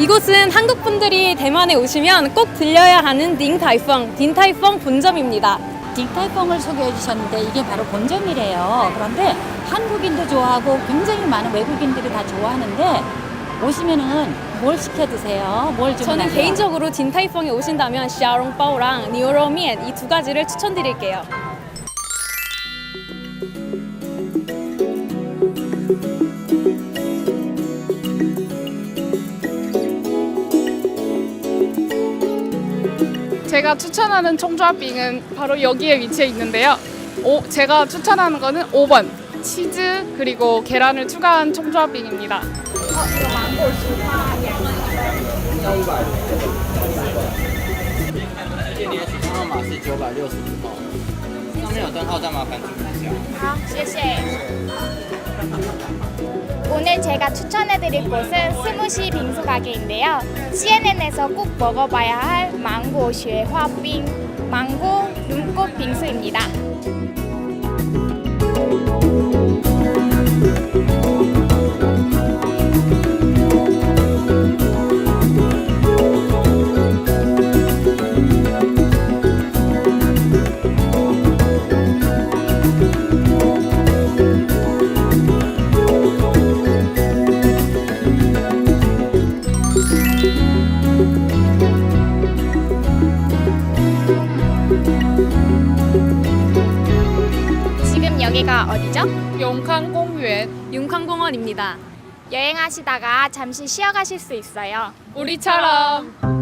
이곳은 한국 분들이 대만에 오시면 꼭 들려야 하는 딩타이펑, 딘타이펑 본점입니다. 딩타이펑을 소개해 주셨는데 이게 바로 본점이래요. 그런데 한국인도 좋아하고 굉장히 많은 외국인들이 다 좋아하는데 오시면은 뭘 시켜 드세요? 뭘 주문하세요? 저는 개인적으로 딘타이펑에 오신다면 샤롱바오랑 니오로미엔 이 두 가지를 추천드릴게요. 제가 추천하는 총조합빙은 바로 여기에 위치해 있는데요. 오, 제가 추천하는 거는 5번 치즈 그리고 계란을 추가한 총조합빙입니다. 这里的许可号码是九百六十五号，上面有灯号，再麻烦注意一下。 아, 谢谢. 오늘 제가 추천해드릴 곳은 스무시 빙수 가게인데요. CNN에서 꼭 먹어봐야 할 망고 쉐화빙, 망고 눈꽃 빙수입니다. 여기가 어디죠? 용칸공園 윤康공원입니다. 여행하시다가 잠시 쉬어가실 수 있어요. 우리처럼